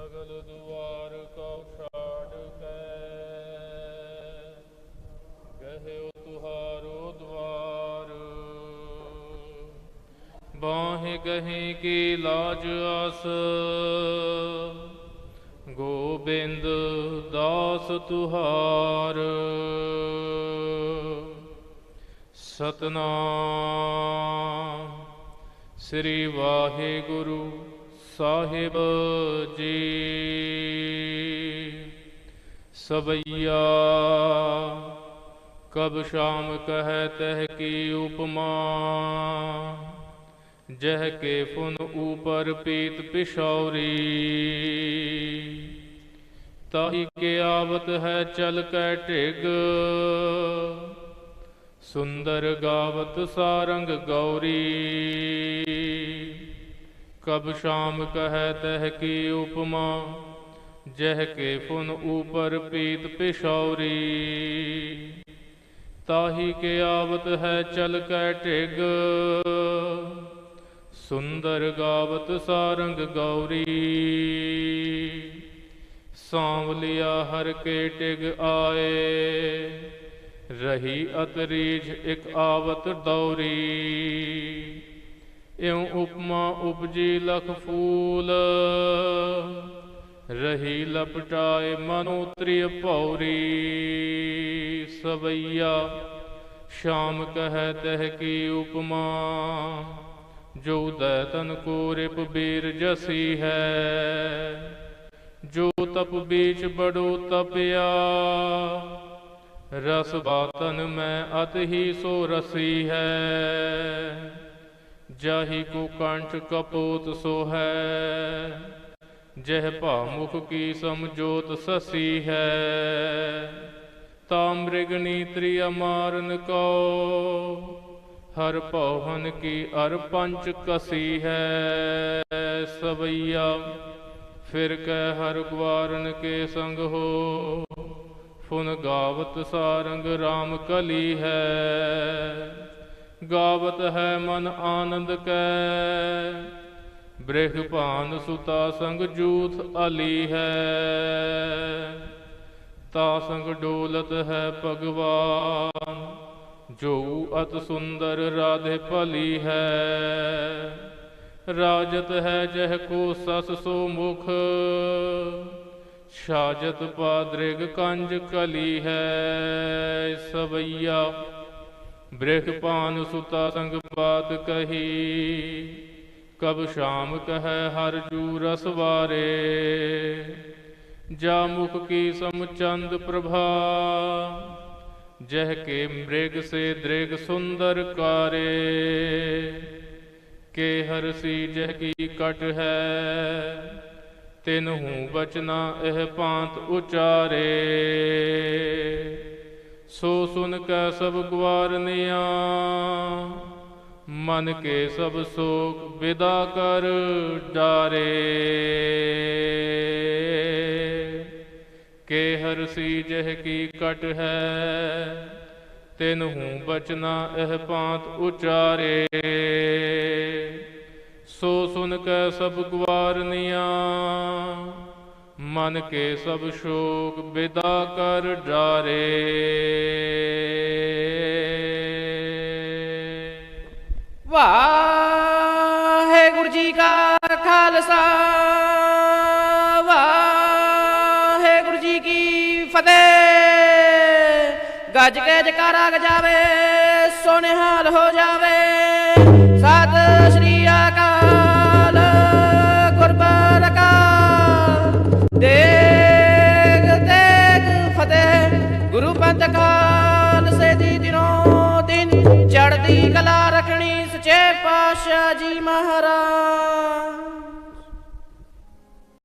ਸਗਲ ਦੁਆਰ ਕਉ ਛਾੜ ਕੇ। ਕਹਿਓ ਤੁਹਾਰੋ ਦੁਆਰ। ਬਾਹੇ ਗਹੇ ਕੀ ਲਾਜ ਆਸ। ਗੋਬਿੰਦ ਦਾਸ ਤੁਹਾਰ। ਸਤਨਾਮ। ਸ੍ਰੀ ਵਾਹਿਗੁਰੂ ਸਾਹਿਬ ਜੀ। ਸਵਈਆ, ਕਬ ਸ਼ਾਮ ਕਹਿ ਤਹ ਕੀ ਉਪਮਾ? ਜਹ ਕੇ ਫੁਨ ਉਪਰ ਪੀਤ ਪਿਸ਼ੌਰੀ ਤਾਹੀ ਕੇ ਆਵਤ ਹੈ ਚਲ ਕੈ ਢਿਗ। ਸੁੰਦਰ ਗਾਵਤ ਸਾਰੰਗ ਗੌਰੀ। ਕਬ ਸ਼ਾਮ ਕਹਿ ਤਹ ਕੀ ਉਪਮਾ, ਜਹ ਕੇ ਫੁਨ ਊਪਰ ਪੀਤ ਪਿਸ਼ੌਰੀ ਤਾਹੀ ਕੇ ਆਵਤ ਹੈ ਚਲ ਕੈ ਢਿਗ ਸੁੰਦਰ ਗਾਵਤ ਸਾਰੰਗ ਗੌਰੀ। ਸਾਂਵਲਿਆ ਹਰ ਕੇ ਟਿਗ ਆਏ, ਰਹੀ ਅਤਰੀਜ ਇਕ ਆਵਤ ਦੌਰੀ। ਇਉ ਉਪਮਾ ਉਪਜੀ ਲਖ ਫੂਲ। ਰਹੀ ਲਪਟਾਏ ਮਨੋ ਤ੍ਰਿਯ ਭੌਰੀ। ਸਵਈਆ, ਸ਼ਾਮ ਕਹਿ ਤਹ ਕੀ ਉਪਮਾ। ਜੋ ਦੈ ਤਨ ਕੋ ਰਿਪ ਬੀਰ ਜਸੀ ਹੈ। ਜੋ ਤਪ ਬੀਚ ਬੜੋ ਤਪਿਆ, ਰਸ ਬਾਤਨ ਮੈਂ ਅਤ ਹੀ ਸੋ ਰਸੀ ਹੈ। ਜਾਹੀ ਕੋ ਕੰਠ ਕਪੋਤ ਸੋ ਹੈ ਜਹ ਭਾਮੁਖ ਕੀ ਸਮਝੋਤ ਸਸੀ ਹੈ। ਤਾ ਮ੍ਰਿਗਨੀ ਤ੍ਰਿਯ ਮਾਰਨ ਕੋ ਹਰ ਭਵਨ ਕੀ ਅਰ ਪੰਚ ਕਸੀ ਹੈ। ਸਵਈਆ, ਫਿਰ ਕਹਿ ਹਰ ਗਵਾਰਨ ਕੇ ਸੰਗ ਹੋ, ਫੁਨ ਗਾਵਤ ਸਾਰੰਗ RAM ਕਲੀ ਹੈ। ਗਾਵਤ ਹੈ ਮਨ ਆਨੰਦ ਕੈ। ਬ੍ਰਿਖ ਭਾਨ ਸੁਤਾ ਸੰਗ ਜੂਥ ਅਲੀ ਹੈ। ਤਾ ਸੰਗ ਡੋਲਤ ਹੈ ਭਗਵਾਨ ਜੋ ਅਤ ਸੁੰਦਰ ਰਾਧੇ ਭਲੀ ਹੈ। ਰਾਜਤ ਹੈ ਜਹ ਕੋ ਸਸ ਸੋ ਮੁਖ ਸ਼ਾਜਤ ਪਾਦ੍ਰਿਗ ਕੰਜ ਕਲੀ ਹੈ। ਸਵਈਆ ਬ੍ਰਿਖ ਪਾਨ ਸੁਤਾ ਸੰਗ ਬਾਤ ਕਹੀ, ਕਬ ਸ਼ਾਮ ਕਹੈ ਹਰ ਜੂ ਰਸ ਵਾਰੇ। ਜਾ ਮੁਖ ਕੀ ਸਮ ਚੰਦ ਪ੍ਰਭਾ, ਜਹ ਕੇ ਮ੍ਰਿਗ ਸੇ ਦ੍ਰਿਗ ਸੁੰਦਰ ਕਾਰੇ। ਕੇ ਹਰਸੀ ਜਹ ਕੀ ਕਟ ਹੈ, ਤਿਨ ਹੂੰ ਬਚਨਾ ਇਹ ਪਾਂਤ ਉਚਾਰੇ। ਸੋ ਸੁਨ ਕੈ ਸਭ ਗਵਾਰਨਿਆ ਮਨ ਕੇ ਸਭ ਸੋਕ ਵਿਦਾ ਕਰ ਡਾਰੇ। ਕੇ ਹਰ ਸੀ ਜਹ ਕੀ ਕਟ ਹੈ ਤਿਨਹੂ ਬਚਨਾ ਇਹ ਪਾਂਤ ਉਚਾਰੇ। ਸੋ ਸੁਨ ਕੈ ਸਭ ਗਵਾਰਨਿਆ ਮਨ ਕੇ ਸਭ ਸ਼ੋਕ ਵਿਦਾ ਕਰ ਡਾਰੇ। ਵਾਹਿਗੁਰੂ ਜੀ ਕਾ ਖਾਲਸਾ, ਵਾਹਿਗੁਰੂ ਜੀ ਕੀ ਫਤਿਹ। ਗੱਜ ਕੇ ਜਕਾਰਾ ਗਜਾਵੇ ਸੋਨਿਹਾਲ ਹੋ ਜਾਵੇ। ਦਿਨ ਕਲਾ ਰੱਖਣੀ ਸੱਚੇ ਪਾਤਸ਼ਾਹ ਜੀ ਮਹਾਰਾਜ।